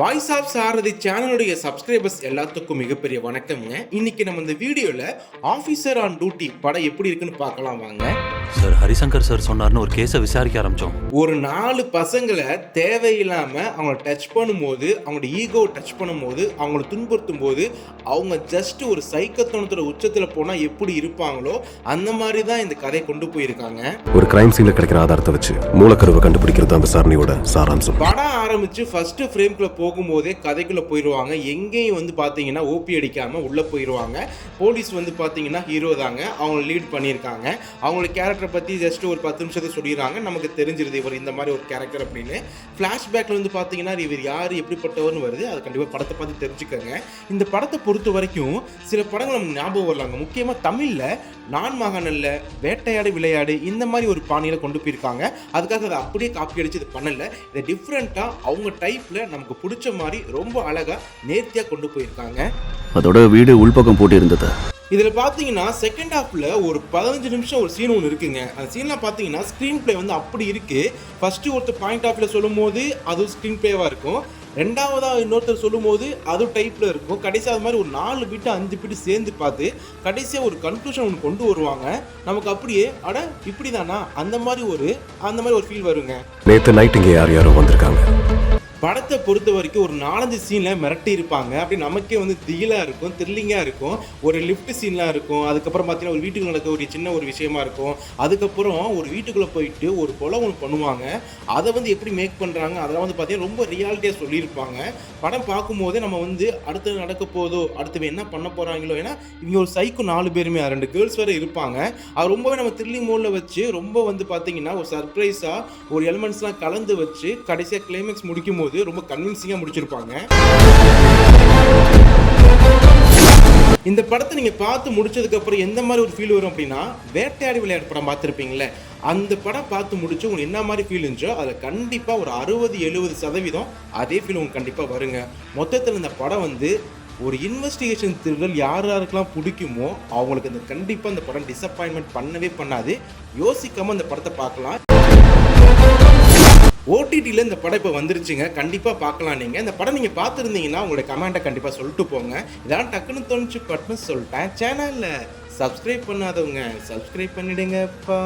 Voice of சாரதி சேனலுடைய subscribers எல்லாத்துக்கும் மிகப்பெரிய வணக்கம்ங்க. இன்னைக்கு நம்ம இந்த வீடியோல ஆஃபீஸர் ஆன் டியூட்டி படம் எப்படி இருக்குன்னு பார்க்கலாம் வாங்க. சார் ஹரிசங்கர் சார் சொன்னார்னு ஒரு கேஸை விசாரிக்க ஆரம்பிச்சோம். ஒரு நாலு பசங்களை தேவையில்லாம அவங்கள டச் பண்ணும்போது அவங்களோட ஈகோ டச் பண்ணும்போது அவங்கள துன்புறுத்தும் போது அவங்க ஜஸ்ட் ஒரு சைக்கத்தனத்தோட உச்சத்துல போனா எப்படி இருப்பாங்களோ அந்த மாதிரி தான் இந்த கதையை கொண்டு போயிருக்காங்க. ஒரு கிரைம் சீன்ல கிடைக்கிற ஆதாரத்தை வச்சு மூலக்கருவை கண்டுபிடிக்கிறது தான் விசாரணையோட சாராம்சம். படம் ஆரம்பிச்சு ஃபர்ஸ்ட் ஃப்ரேம்குள்ள போகும்போதே கதைக்குள்ள போயிடுவாங்க எங்கேயும் வந்து பாத்தீங்கன்னா ஓபி அடிக்காம உள்ள போயிடுவாங்க போலீஸ் வந்து பாத்தீங்கன்னா ஹீரோ தாங்க. அவங்க லீட் பண்ணியிருக்காங்க. அவங்களோட கேரக்டரை பற்றி ஜஸ்ட் ஒரு பத்து நிமிஷத்தை சொல்லிடுறாங்க. நமக்கு தெரிஞ்சிருது இவர் இந்த மாதிரி ஒரு கேரக்டர் அப்படின்னு. ஃப்ளாஷ்பேக்கில் வந்து பார்த்தீங்கன்னா இவர் யார் எப்படிப்பட்டவர்னு வருது. அது கண்டிப்பாக படத்தை பார்த்து தெரிஞ்சுக்கோங்க. இந்த படத்தை பொறுத்த வரைக்கும் சில படங்கள் நம்ம ஞாபகம் வரலாங்க. முக்கியமாக தமிழில் நான் மகானல்ல வேட்டையாடு விளையாடு இந்த மாதிரி ஒரு பாணியில் கொண்டு போயிருக்காங்க. அதுக்காக அதை அப்படியே காப்பி அடித்து இது பண்ணலை. இதை டிஃப்ரெண்ட்டாக அவங்க டைப்பில் நமக்கு பிடிச்ச மாதிரி ரொம்ப அழகாக நேர்த்தியாக கொண்டு போயிருக்காங்க. அதோட வீடு உள்பக்கம் போட்டு இருந்தது இதில் பார்த்தீங்கன்னா செகண்ட் ஹாஃபில் ஒரு பதினஞ்சு நிமிஷம் ஒரு சீன் ஒன்று இருக்குங்க. அந்த சீனில் பார்த்தீங்கன்னா ஸ்க்ரீன் ப்ளே வந்து அப்படி இருக்குது ஃபஸ்ட்டு ஒருத்தர் பாயிண்ட் ஆஃப்ல சொல்லும்போது அதுவும் ஸ்க்ரீன் ப்ளேவாக இருக்கும். ரெண்டாவதாக இன்னொருத்தர் சொல்லும்போது அது டைப்பில் இருக்கும். கடைசியாக அது மாதிரி ஒரு நாலு பிட்டு அஞ்சு பிட்டு சேர்ந்து பார்த்து கடைசியாக ஒரு கன்க்ளூஷன் ஒன்று கொண்டு வருவாங்க. நமக்கு அப்படியே அட இப்படி தானா அந்த மாதிரி ஒரு அந்த மாதிரி ஒரு ஃபீல் வருங்க. நேற்று நைட் யார் யாரோ வந்திருக்காங்க. படத்தை பொறுத்த வரைக்கும் ஒரு நாலஞ்சு சீனில் மிரட்டி இருப்பாங்க. அப்படி நமக்கே வந்து திகிலாக இருக்கும் த்ரில்லிங்காக இருக்கும். ஒரு லிஃப்ட் சீன்லாம் இருக்கும். அதுக்கப்புறம் பார்த்தீங்கன்னா ஒரு வீட்டுக்கு நடக்க ஒரு சின்ன ஒரு விஷயமா இருக்கும். அதுக்கப்புறம் ஒரு வீட்டுக்குள்ளே போயிட்டு ஒரு கொலை ஒன்று பண்ணுவாங்க. அதை வந்து எப்படி மேக் பண்ணுறாங்க அதெல்லாம் வந்து பார்த்தீங்கன்னா ரொம்ப ரியாலிட்டியாக சொல்லியிருப்பாங்க. படம் பார்க்கும்போதே நம்ம வந்து அடுத்து நடக்க போதோ அடுத்து என்ன பண்ண போகிறாங்களோ ஏன்னா இவங்க ஒரு சைக்கு நாலு பேருமே. ரெண்டு கேர்ள்ஸ் வேறு இருப்பாங்க. அது ரொம்பவே நம்ம த்ரில்லிங் மோடில் வச்சு ரொம்ப வந்து பார்த்தீங்கன்னா ஒரு சர்ப்ரைஸாக ஒரு எலிமெண்ட்ஸ்லாம் கலந்து வச்சு கடைசியாக கிளைமேக்ஸ் முடிக்கும் போது ரொம்ப கன்வின்சிங்காக முடிச்சிருப்பாங்க. இந்த படத்தை நீங்கள் பார்த்து முடிச்சதுக்கப்புறம் எந்த மாதிரி ஒரு ஃபீல் வரும் அப்படின்னா வேட்டையாடி விளையாட்டு படம் பார்த்துருப்பீங்களே அந்த படம் பார்த்து முடிச்சு உங்களுக்கு என்ன மாதிரி ஃபீல் இருந்துச்சோ அதில் கண்டிப்பாக ஒரு அறுபது எழுபது சதவீதம் அதே ஃபீல் உங்களுக்கு கண்டிப்பாக வருங்க. மொத்தத்தில் இந்த படம் வந்து ஒரு இன்வெஸ்டிகேஷன் த்ரில்லர் யார் யாருக்கெல்லாம் பிடிக்குமோ அவங்களுக்கு அந்த கண்டிப்பாக அந்த படம் டிசப்பாயின்மெண்ட் பண்ணவே பண்ணாது. யோசிக்காமல் அந்த படத்தை பார்க்கலாம். ஓடிடியில் இந்த படம் இப்போ வந்துருச்சுங்க. கண்டிப்பாக பார்க்கலாம் நீங்கள் இந்த படம் நீங்கள் பார்த்துருந்தீங்கன்னா உங்களுடைய கமெண்ட்டை கண்டிப்பாக சொல்லிட்டு போங்க. இதெல்லாம் டக்குன்னு தோணுச்சு பட்டுன்னு சொல்லிட்டேன். சேனலில் சப்ஸ்கிரைப் பண்ணாதவங்க சப்ஸ்கிரைப் பண்ணிடுங்கப்பா.